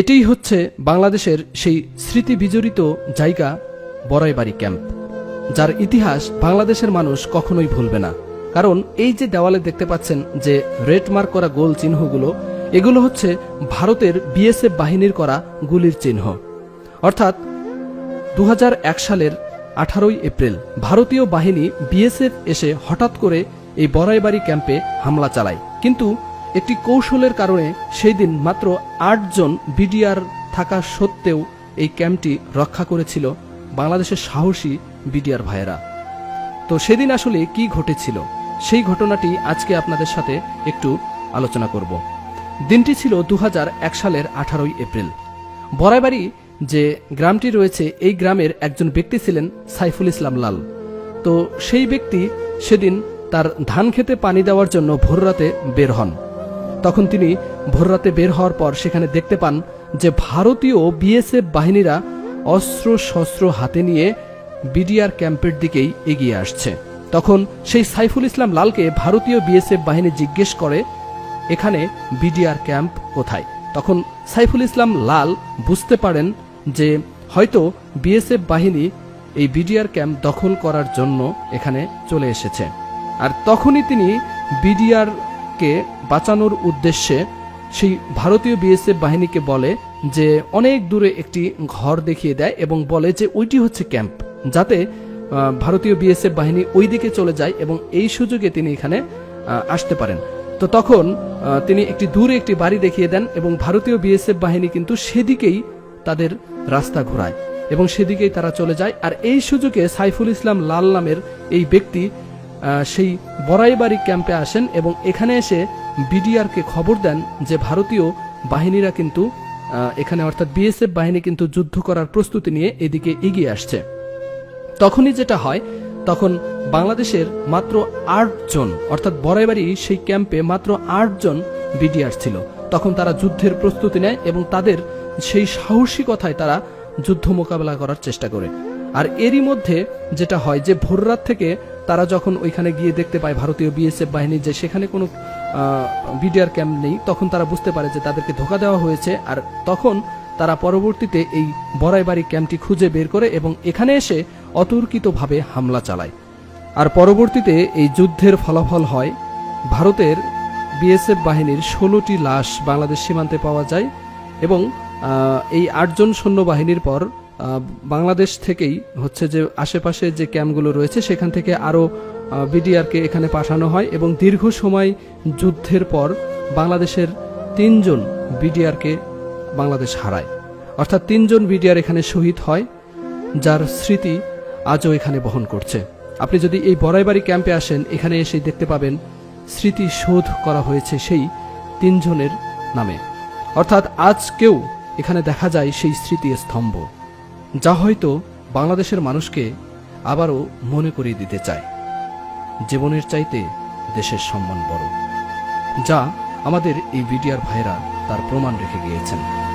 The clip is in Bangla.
এটাই হচ্ছে বাংলাদেশের সেই স্মৃতি বিজড়িত জায়গা বড়াইবাড়ি ক্যাম্প, যার ইতিহাস বাংলাদেশের মানুষ কখনোই ভুলবে না। কারণ এই যে দেওয়ালে দেখতে পাচ্ছেন যে রেড মার্ক করা গোল চিহ্নগুলো, এগুলো হচ্ছে ভারতের বিএসএফ বাহিনীর করা গুলির চিহ্ন। অর্থাৎ দু হাজার এক সালের আঠারোই এপ্রিল ভারতীয় বাহিনী বিএসএফ এসে হঠাৎ করে এই বড়াইবাড়ি ক্যাম্পে হামলা চালায়। কিন্তু একটি কৌশলের কারণে সেই দিন মাত্র আটজন বিডিআর থাকা সত্ত্বেও এই ক্যাম্পটি রক্ষা করেছিল বাংলাদেশের সাহসী বিডিআর ভাইয়েরা। তো সেদিন আসলে কি ঘটেছিল? সেই ঘটনাটি আজকে আপনাদের সাথে একটু আলোচনা করব। দিনটি ছিল দু হাজার এক সালের আঠারোই এপ্রিল। বড়াইবাড়ি যে গ্রামটি রয়েছে, এই গ্রামের একজন ব্যক্তি ছিলেন সাইফুল ইসলাম লাল। তো সেই ব্যক্তি সেদিন তার ধান খেতে পানি দেওয়ার জন্য ভোররাতে বের হন। তখন তিনি ভোররাতে বের হওয়ার পর সেখানে দেখতে পান যে ভারতীয় বিএসএফ বাহিনীরা অস্ত্র শস্ত্র হাতে নিয়ে বিডিআর ক্যাম্পের দিকেই এগিয়ে আসছে। তখন সেই সাইফুল ইসলাম লালকে ভারতীয় বিএসএফ বাহিনী জিজ্ঞেস করে, এখানে বিডিআর ক্যাম্প কোথায়? তখন সাইফুল ইসলাম লাল বুঝতে পারেন যে হয়তো বিএসএফ বাহিনী এই বিডিআর ক্যাম্প দখল করার জন্য এখানে চলে এসেছে। আর তখনই তিনি বিডিআর কে বাঁচানোর উদ্দেশ্যে সেই ভারতীয় বিএসএফ বাহিনীকে বলে যে অনেক দূরে একটি ঘর দেখিয়ে দেয় এবং বলে যে ওইটি হচ্ছে ক্যাম্প, যাতে ভারতীয় বিএসএফ বাহিনী ওই দিকে চলে যায় এবং এই সুযোগে তিনি এখানে আসতে পারেন। তো তখন তিনি একটি দূরে একটি বাড়ি দেখিয়ে দেন এবং ভারতীয় বিএসএফ বাহিনী কিন্তু সেদিকেই তাদের রাস্তা ঘোরায় এবং সেদিকেই তারা চলে যায়। আর এই সুযোগে সাইফুল ইসলাম লাল নামের এই ব্যক্তি সেই বড়াইবাড়ি ক্যাম্পে আসেন এবং এখানে এসে বিডিআরকে খবর দেন যে ভারতীয় বাহিনীরা কিন্তু এখানে অর্থাৎ বিএসএফ বাহিনী কিন্তু যুদ্ধ করার প্রস্তুতি নিয়ে এদিকে এগিয়ে আসছে। তখনই যেটা হয়, তখন বাংলাদেশের মাত্র আটজন অর্থাৎ বড়াইবাড়ি সেই ক্যাম্পে মাত্র আটজন বিডিআর ছিল। তখন তারা যুদ্ধের প্রস্তুতি নেয় এবং তাদের সেই সাহসিকতায় তারা যুদ্ধ মোকাবেলা করার চেষ্টা করে। আর এরই মধ্যে যেটা হয় যে ভোররাত থেকে তারা যখন ওইখানে গিয়ে দেখতে পায় ভারতীয় বিএসএফ বাহিনী যে সেখানে কোনো বিডিআর ক্যাম্প নেই, তখন তারা বুঝতে পারে যে তাদেরকে ধোকা দেওয়া হয়েছে। আর তখন তারা পরবর্তীতে এই বড়াইবাড়ি ক্যাম্পটি খুঁজে বের করে এবং এখানে এসে অতর্কিতভাবে হামলা চালায়। আর পরবর্তীতে এই যুদ্ধের ফলাফল হয়, ভারতের বিএসএফ বাহিনীর ষোলোটি লাশ বাংলাদেশ সীমান্তে পাওয়া যায় এবং এই আটজন সৈন্যবাহিনীর পর বাংলাদেশ থেকেই হচ্ছে যে আশেপাশে যে ক্যাম্পগুলো রয়েছে, সেখান থেকে আরও বিডিআরকে এখানে পাঠানো হয় এবং দীর্ঘ সময় যুদ্ধের পর বাংলাদেশের তিনজন বিডিআরকে বাংলাদেশ হারায়। অর্থাৎ তিনজন বিডিআর এখানে শহীদ হয়, যার স্মৃতি আজও এখানে বহন করছে। আপনি যদি এই বড়াইবাড়ি ক্যাম্পে আসেন, এখানে এসে দেখতে পাবেন স্মৃতি শোধ করা হয়েছে সেই তিনজনের নামে। অর্থাৎ আজকেও এখানে দেখা যায় সেই স্মৃতি স্তম্ভ যা হয়তো বাংলাদেশের মানুষকে আবারও মনে করিয়ে দিতে চায়। জীবনের চাইতে দেশের সম্মান বড়, যা আমাদের এই বিডিআর ভাইরা তার প্রমাণ রেখে গিয়েছেন।